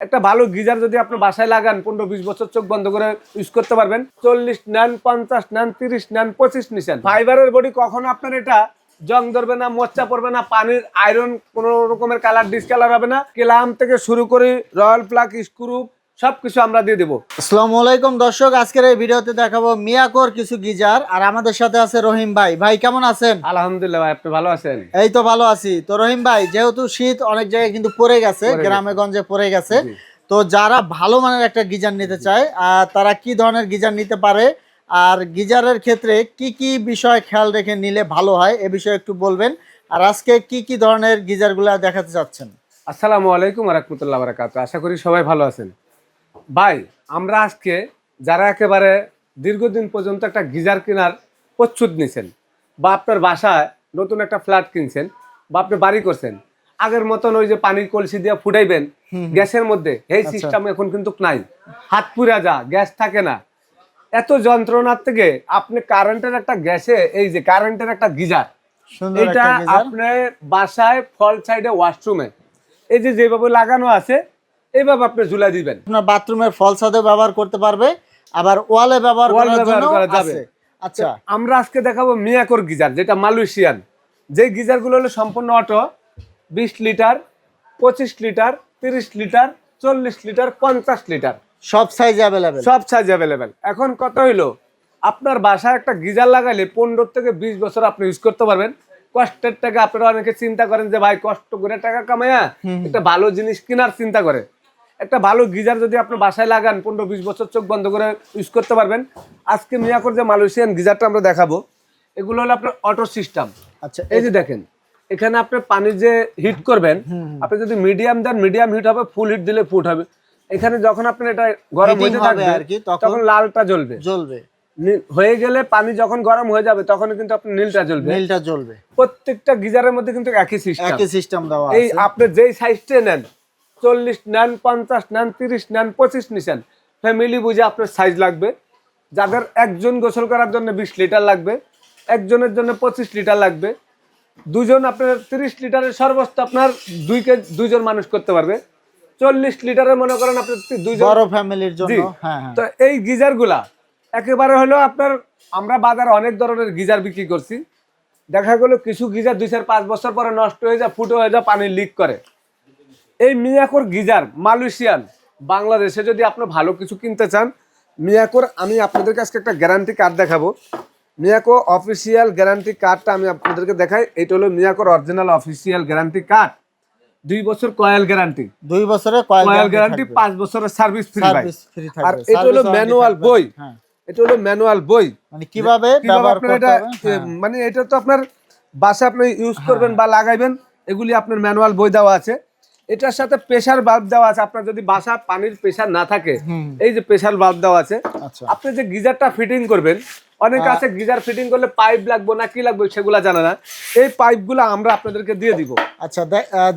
একটা ভালো গিজার যদি আপনি বাসায় লাগান, পনেরো বিশ বছর চোখ বন্ধ করে ইউজ করতে পারবেন। চল্লিশ নেন, পঞ্চাশ নেন, তিরিশ নেন, পঁচিশ নিছেন। ফাইবারের বডি কখনো আপনার এটা জং ধরবে না মোর্চা পড়বে না, পানির আয়রন কোনো রকমের কালার ডিসকালার হবে না। কেলাম থেকে শুরু করে রয়্যাল প্লাক স্ক্রু সবকিছু আমরা দিয়ে দেবো। আসসালামু আলাইকুম দর্শক আজকের এই ভিডিওতে দেখাবো মিয়াকোর কিছু গিজার আর আমাদের সাথে আছে রহিম ভাই। ভাই কেমন আছেন? আলহামদুলিল্লাহ ভাই আপনি ভালো আছেন? এই তো ভালো আছি। তো রহিম ভাই যেহেতু শীত অনেক জায়গায় কিন্তু পড়ে গেছে গ্রামে গঞ্জে পড়ে গেছে। তো যারা ভালো মানের একটা গিজার নিতে চায় আহ, তারা কি ধরনের গিজার নিতে পারে? আর গিজারের ক্ষেত্রে কি কি বিষয় খেয়াল রেখে নিলে ভালো হয় এ বিষয়ে একটু বলবেন। আর আজকে কি কি ধরনের গিজারগুলো দেখাতে চাচ্ছেন? আসসালামু আলাইকুম রহমতুল্লাহ বারাকাত আশা করি সবাই ভালো আছেন। ভাই আমরা আজকে যারা একেবারে দীর্ঘদিন পর্যন্ত একটা গিজার কেনার প্রচ্ছুদ নিছেন বা আপনার বাসায় নতুন একটা ফ্ল্যাট কিনছেন বা আপনি বাড়ি করছেন আগের মতন ওই যে পানির কলসি দিয়ে ফুটাইবেন গ্যাসের মধ্যে এই আচ্ছা। সিস্টেম এখন কিন্তু নাই। হাত পুরা যা গ্যাস থাকে না। এত যন্ত্রণার থেকে আপনি কারেন্টের একটা গ্যাসে এই যে কারেন্টের একটা গিজার এটা আপনার বাসায় ফল সাইডে ওয়াশরুমে এই যে যেভাবে লাগানো আছে এইভাবে আপনি ঝুলাই দিবেন। আপনার বাথরুমের ফল ছাদে ব্যবহার করতে পারবে আবার ওয়ালে ব্যবহার করার জন্য করা যাবে। আচ্ছা। আমরা আজকে দেখাবো মিয়াকোর গিজার যেটা মালয়েশিয়ান। যে গিজারগুলো হলো সম্পূর্ণ অটো বিশ লিটার পঁচিশ লিটার তিরিশ লিটার চল্লিশ লিটার পঞ্চাশ লিটার। সব সাইজ অ্যাভেলেবেল সব সাইজ অ্যাভেলেবেল এখন কত হইল আপনার বাসায় একটা গিজার লাগাইলে পনেরো থেকে বিশ বছর আপনি ইউজ করতে পারবেন। কষ্টের টাকা আপনারা অনেকে চিন্তা করেন যে ভাই কষ্ট করে টাকা কামাইয়া একটা ভালো জিনিস কেনার চিন্তা করে। একটা ভালো গিজার যদি আপনি বাসায় লাগান পনেরো বিশ বছর চোখ বন্ধ করে ইউজ করতে পারবেন। আজকে মিয়াকোর যে মালয়েশিয়ান গিজারটা আমরা দেখাবো এগুলো হলো আপনার অটো সিস্টেম আচ্ছা এই যে দেখেন এখানে আপনি পানি যে হিট করবেন আপনি যদি মিডিয়াম দেন মিডিয়াম হিট হবে ফুল হিট দিলে ফুট হবে। এখানে যখন আপনি এটা গরম হতে থাকবে তখন- লালটা জ্বলবে। জ্বলবে। হয়ে গেলে পানি যখন গরম হয়ে যাবে তখন কিন্তু আপনার নীলটা জ্বলবে। নীলটা জ্বলবে। প্রত্যেকটা গিজারের মধ্যে কিন্তু একই সিস্টেম একই সিস্টেম দেওয়া এই আপনি যেই সাইজটা নেন চল্লিশ নেন পঞ্চাশ নেন তিরিশ নেন পঁচিশ নিছেন। ফ্যামিলি বুঝে আপনার সাইজ লাগবে। যাদের একজন গোসল করার জন্য বিশ লিটার লাগবে একজনের জন্য পঁচিশ লিটার লাগবে। দুজন আপনার তিরিশ লিটারের সর্বোচ্চ আপনার দুই কেজি দুইজন মানুষ করতে পারবে। চল্লিশ লিটারের মনে করেন আপনি দুইজন বড় ফ্যামিলির জন্য। হ্যাঁ হ্যাঁ। তো এই গিজারগুলা একেবারে হলো আপনার আমরা বাজারে অনেক ধরনের গিজার বিক্রি করছি। দেখা গেলো কিছু গিজার দুই চার পাঁচ বছর পরে নষ্ট হয়ে যায় ফুটো হয়ে যায় পানি লিক করে। এই মিয়াকোর গিজার মালয়েশিয়ান। বাংলাদেশে যদি আপনি ভালো কিছু কিনতে চান মিয়াকোর আমি আপনাদেরকে আজকে একটা গ্যারান্টি কার্ড দেখাবো। মিয়াকো অফিসিয়াল গ্যারান্টি কার্ডটা আমি আপনাদেরকে দেখাই। এটা হলো মিয়াকোর অরিজিনাল অফিসিয়াল গ্যারান্টি কার্ড দুই বছর কয়েল গ্যারান্টি দুই বছরের কয়েল গ্যারান্টি পাঁচ বছরের সার্ভিস ফ্রি আর এটা হলো ম্যানুয়াল বই। হ্যাঁ। এটা হলো ম্যানুয়াল বই। মানে কীভাবে ব্যবহার করতে হ্যাঁ। মানে এটা তো আপনার বাসা আপনি ইউজ করবেন বা লাগাইবেন এগুলি আপনার ম্যানুয়াল বই দেওয়া আছে। এটার সাথে প্রেসার বাল্ব দেওয়া আছে। আপনার যদি বাসা পানির প্রেসার না থাকে এই যে প্রেসার বাল্ব দেওয়া আছে আচ্ছা। আপনি যে গিজারটা ফিটিং করবেন অনেক আছে গিজার ফিটিং করলে পাইপ লাগবে না কি লাগবে সেগুলা জানে না। এই পাইপগুলো আমরা আপনাদেরকে দিয়ে দিব। আচ্ছা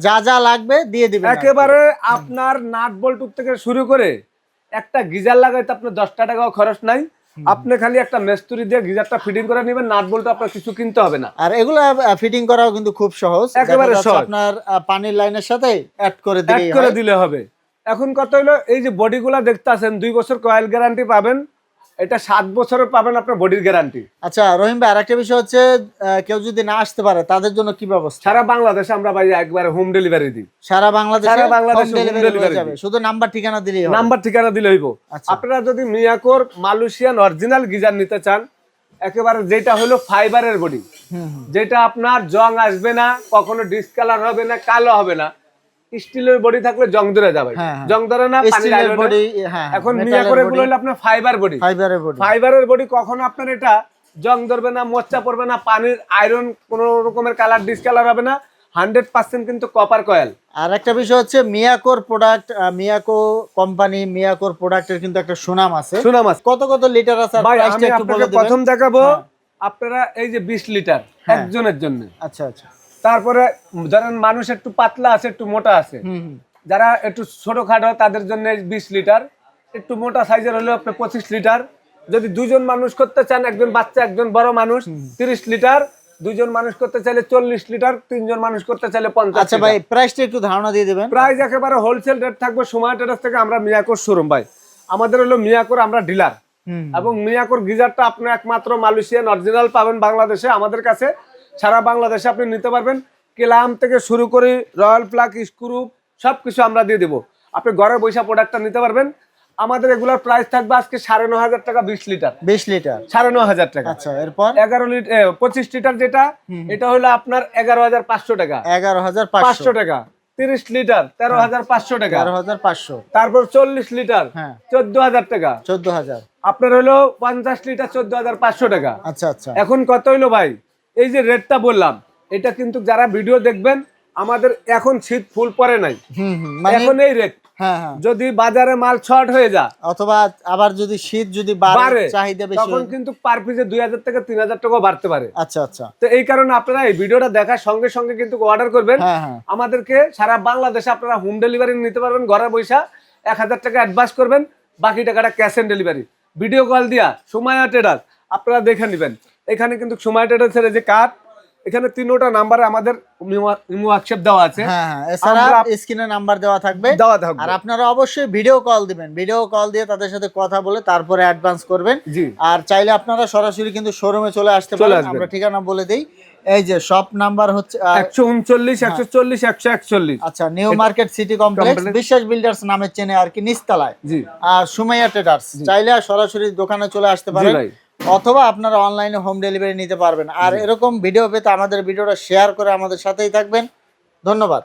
যা যা লাগবে দিয়ে দিবেন একেবারে আপনার নাট বল্টুর থেকে শুরু করে একটা গিজার লাগাইতে আপনার দশটা টাকাও খরচ নাই। আপনি খালি একটা মেস্তুরি দিয়ে গিজারটা ফিটিং করে নেবেন নাট বলতে আপনার কিছু কিনতে হবে না। আর এগুলো ফিটিং করাও কিন্তু খুব সহজ। একেবারে সহজ। আপনার পানির লাইনের সাথে অ্যাড করে অ্যাড দিলেই করে দিলে হবে। এখন কথা হলো এই যে বডিগুলা দেখতে আছেন দুই বছর কয়েল গ্যারান্টি পাবেন এটা সাত বছরের পাবেন আপনার বডির গ্যারান্টি আচ্ছা রহিম ভাই আরেকটা বিষয় হচ্ছে কেউ যদি না আসতে পারে তাদের জন্য কি ব্যবস্থা? সারা বাংলাদেশে আমরা ভাই একবারে হোম ডেলিভারি দিই। সারা বাংলাদেশে সারা বাংলাদেশে হয়ে delivery যাবে। শুধু নাম্বার ঠিকানা দিলেই হবে। নাম্বার ঠিকানা দিলে হইব। আচ্ছা। আপনারা যদি মিয়াকোর মালয়েশিয়ান অরিজিনাল গিজার নিতে চান একেবারে যেটা হলো ফাইবারের বডি হুম, হুম। যেটা আপনার জং আসবে না কখনো ডিসকালার হবে না কালো হবে না। স্টিলের বডি থাকলে জং ধরে যাবে। হ্যাঁ, হ্যাঁ। জং ধরে না স্টিলের বডি হ্যাঁ এখন মিয়া করে গুলো হলো আপনার ফাইবার বডি ফাইবারের বডি। ফাইবারের বডি কখনো আপনার এটা জং ধরবে না মোচা পড়বে না পানির আয়রন কোনো রকমের কালার ডিসকালার হবে না। হান্ড্রেড পার্সেন্ট কিন্তু কপার কয়েল আর একটা বিষয় হচ্ছে মিয়াকোর প্রোডাক্ট মিয়াকো কোম্পানি মিয়াকোর প্রোডাক্টের কিন্তু একটা সুনাম আছে। সুনাম আছে। কত কত লিটার আছে? ভাই আমি আপনাকে প্রথম দেখাবো। আপনারা এই যে বিশ লিটার। একজনের জন্য। আচ্ছা আচ্ছা। তারপরে ধরেন মানুষ একটু পাতলা আছে একটু মোটা আছে। যারা একটু ছোটখাটো তাদের জন্য বিশ লিটার। একটু মোটা সাইজের হলে আপনি পঁচিশ লিটার। যদি দুজন মানুষ করতে চান একজন বাচ্চা একজন বড় মানুষ তিরিশ লিটার। দুইজন মানুষ করতে চাইলে চল্লিশ লিটার তিনজন মানুষ করতে চাইলে পঞ্চাশ আচ্ছা ভাই প্রাইসটা একটু ধারণা দিয়ে দিবেন। প্রাইস একেবারে হোলসেল রেট থাকবে সময় টেরাস থেকে আমরা মিয়াকোর শোরুম ভাই। আমাদের হলো মিয়াকোর আমরা ডিলার এবং মিয়াকোর গিজারটা আপনি একমাত্র মালয়েশিয়ান অরিজিনাল পাবেন বাংলাদেশে আমাদের কাছে। সারা বাংলাদেশে আপনি নিতে পারবেন। কেলাম থেকে শুরু করে রয়্যাল প্লাগ স্ক্রু সব কিছু আমরা দিয়ে দেবো। আপনি ঘরে বৈশা প্রোডাক্টটা নিতে পারবেন। আমাদের এগুলোর প্রাইস থাকবে আজকে সাড়ে ন হাজার টাকা বিশ লিটার। বিশ লিটার। সাড়ে ন হাজার টাকা। আচ্ছা এরপর? এগারো লিটার পঁচিশ লিটার যেটা এটা হলো আপনার এগারো হাজার পাঁচশো টাকা। এগারো হাজার পাঁচশো। টাকা। তিরিশ লিটার তেরো হাজার পাঁচশো টাকা। তেরো হাজার পাঁচশো। তারপর চল্লিশ লিটার হ্যাঁ। চোদ্দ হাজার টাকা। চোদ্দ হাজার। আপনার হলো পঞ্চাশ লিটার চোদ্দ হাজার পাঁচশো টাকা। আচ্ছা আচ্ছা। এখন কত হইল ভাই? এই যে রেটটা বললাম এটা কিন্তু যারা ভিডিও দেখবেন আমাদের এখন শীত ফুল পরে নাই। মানে এখন এই রেট হ্যাঁ হ্যাঁ। যদি বাজারে মাল শর্ট হয়ে যায় অথবা আবার যদি শীত যদি বাড়ে বাড়ে চাহিদা বেশি তখন কিন্তু পার পিসে দুই হাজার থেকে তিন হাজার টাকা বাড়তে পারে। আচ্ছা আচ্ছা। তো এই কারণে আপনারা এই ভিডিওটা দেখার সঙ্গে সঙ্গে কিন্তু অর্ডার করবেন। হ্যাঁ আমাদেরকে সারা বাংলাদেশে আপনারা হোম ডেলিভারি নিতে পারবেন ঘরে বৈশা এক হাজার টাকা অ্যাডভান্স করবেন বাকি টাকাটা cash on delivery video call দিয়া সুমায়া ট্রেডার আপনারা দেখে নেবেন। এখানে কিন্তু সময় ট্রেডার্সের এই যে কার্ড এখানে তিনোটা নাম্বারে আমাদের ইমো হোয়াটসঅ্যাপ দেওয়া আছে। হ্যাঁ হ্যাঁ এছাড়া স্ক্রিনে নাম্বার দেওয়া থাকবে। দেওয়া থাকবে। আর আপনারা অবশ্যই ভিডিও কল দিবেন। ভিডিও কল দিয়ে তাদের সাথে কথা বলে তারপরে অ্যাডভান্স করবেন। জি। আর চাইলে আপনারা সরাসরি কিন্তু শোরুমে চলে আসতে পারেন। আমরা ঠিকানা বলে দেই। এই যে শপ নাম্বার হচ্ছে একশো উনচল্লিশ একশো চল্লিশ একশো একচল্লিশ। আচ্ছা new market city complex. Biswas builders নামের চেনে আর কি নিচতলায়। জি। আর সুমাইয়া ট্রেডার্স চাইলে সরাসরি দোকানে চলে আসতে পারেন। অথবা আপনারা অনলাইনে হোম ডেলিভারি নিতে পারবেন। আর এরকম ভিডিও পেতে আমাদের ভিডিওটা শেয়ার করে আমাদের সাথেই থাকবেন। ধন্যবাদ।